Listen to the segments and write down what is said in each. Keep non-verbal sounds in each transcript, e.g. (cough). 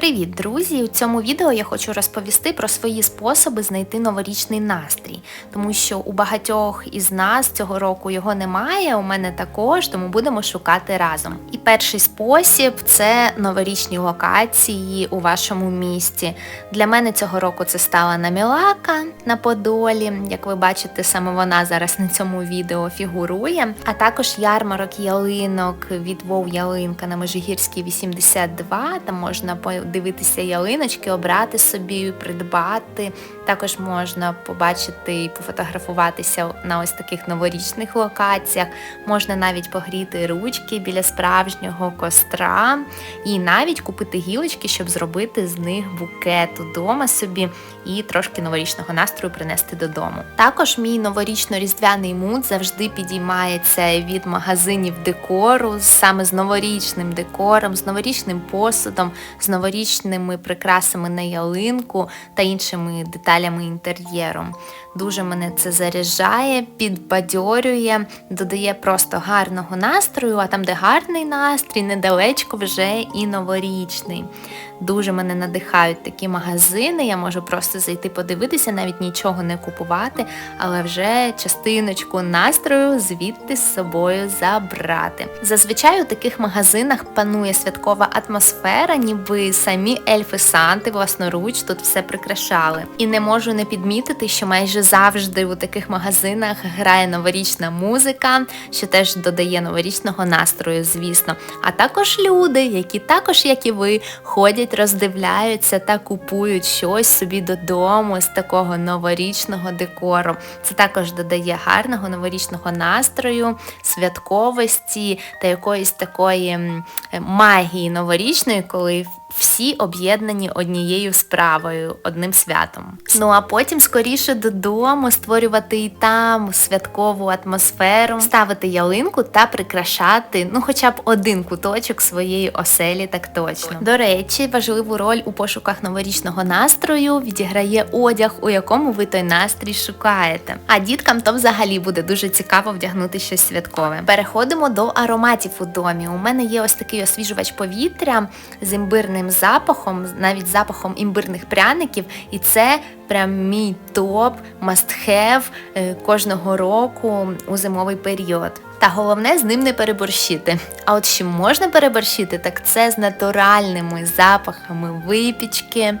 Привіт, друзі! У цьому відео я хочу розповісти про свої способи знайти новорічний настрій, тому що у багатьох із нас цього року його немає, у мене також, тому будемо шукати разом. І перший спосіб це новорічні локації у вашому місті. Для мене цього року це стала Намілака на Подолі. Як ви бачите, саме вона зараз на цьому відео фігурує, а також ярмарок ялинок від Вов Ялинка на Межигірській 82. Там можна подивитися ялиночки, обрати собі, придбати. Також можна побачити і пофотографуватися на ось таких новорічних локаціях. Можна навіть погріти ручки біля справжнього костра і навіть купити гілочки, щоб зробити з них букет удома собі і трошки новорічного настрою принести додому. Також мій новорічно-різдвяний муд завжди підіймається від магазинів декору, саме з новорічним декором, з новорічним посудом, з новорічними прикрасами на ялинку та іншими деталями інтер'єром. Дуже мене це заряджає, підбадьорює, додає просто гарного настрою, а там, де гарний настрій, недалечко вже і новорічний. Дуже мене надихають такі магазини. Я можу просто зайти подивитися, навіть нічого не купувати, але вже частиночку настрою звідти з собою забрати. Зазвичай у таких магазинах панує святкова атмосфера, ніби самі ельфи Санти власноруч тут все прикрашали. І не можу не підмітити, що майже завжди у таких магазинах грає новорічна музика, що теж додає новорічного настрою, звісно. А також люди, які також, як і ви, ходять роздивляються та купують щось собі додому з такого новорічного декору. Це також додає гарного новорічного настрою, святковості та якоїсь такої магії новорічної, коли всі об'єднані однією справою, одним святом. Ну а потім скоріше додому створювати і там святкову атмосферу, ставити ялинку та прикрашати, ну хоча б один куточок своєї оселі, так точно. До речі, важливу роль у пошуках новорічного настрою відіграє одяг, у якому ви той настрій шукаєте. А діткам то взагалі буде дуже цікаво вдягнути щось святкове. Переходимо до ароматів у домі. У мене є ось такий освіжувач повітря з запахом, навіть запахом імбирних пряників, і це прям мій топ must have е, кожного року у зимовий період. Та головне з ним не переборщити. А от що можна переборщити, так це з натуральними запахами випічки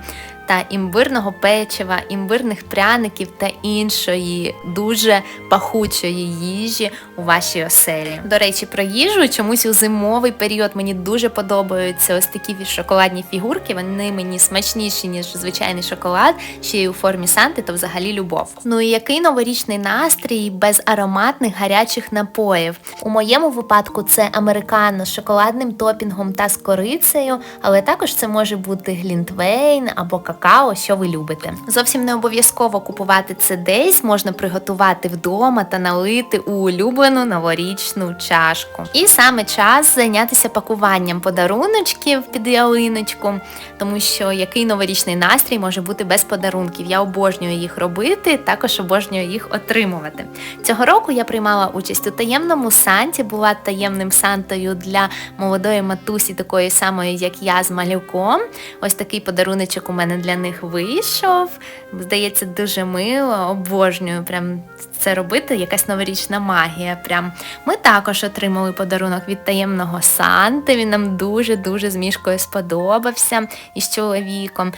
та імбирного печива, імбирних пряників та іншої дуже пахучої їжі у вашій оселі. До речі, про їжу чомусь у зимовий період мені дуже подобаються ось такі шоколадні фігурки. Вони мені смачніші, ніж звичайний шоколад, ще й у формі санти, то взагалі любов. Ну і який новорічний настрій без ароматних гарячих напоїв? У моєму випадку це американо з шоколадним топінгом та з корицею, але також це може бути глінтвейн або какао, що ви любите. Зовсім не обов'язково купувати це десь, можна приготувати вдома та налити у улюблену новорічну чашку. І саме час зайнятися пакуванням подаруночків під ялиночку, тому що який новорічний настрій може бути без подарунків. Я обожнюю їх робити, також обожнюю їх отримувати. Цього року я приймала участь у таємному санті, була таємним сантою для молодої матусі, такої самої, як я з малюком. Ось такий подаруночок у мене для них вийшов. Здається, дуже мило, обожнюю прям це робити, якась новорічна магія. Прям. Ми також отримали подарунок від таємного Санти. Він нам дуже-дуже з мішкою сподобався із чоловіком.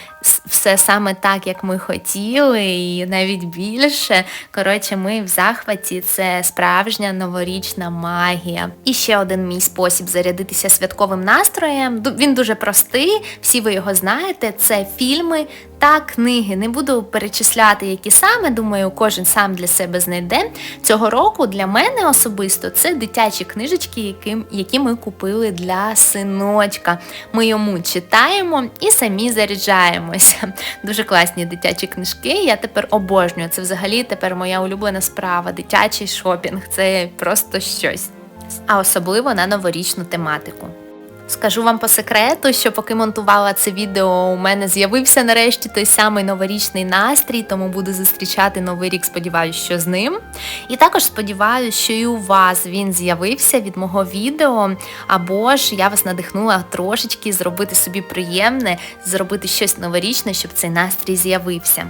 Все саме так, як ми хотіли, і навіть більше. Коротше, ми в захваті це справжня новорічна магія. І ще один мій спосіб зарядитися святковим настроєм. Він дуже простий, всі ви його знаєте. Це фільми та книги. Не буду перечисляти, які саме, думаю, кожен сам для себе знайде. Цього року для мене особисто це дитячі книжечки, які, які ми купили для синочка. Ми йому читаємо і самі заряджаємося. (laughs) Дуже класні дитячі книжки. Я тепер обожнюю. Це взагалі тепер моя улюблена справа. Дитячий шопінг. Це просто щось. А особливо на новорічну тематику. Скажу вам по секрету, що поки монтувала це відео, у мене з'явився нарешті той самий новорічний настрій, тому буду зустрічати новий рік, сподіваюся, що з ним. І також сподіваюся, що і у вас він з'явився від мого відео, або ж я вас надихнула трошечки зробити собі приємне, зробити щось новорічне, щоб цей настрій з'явився.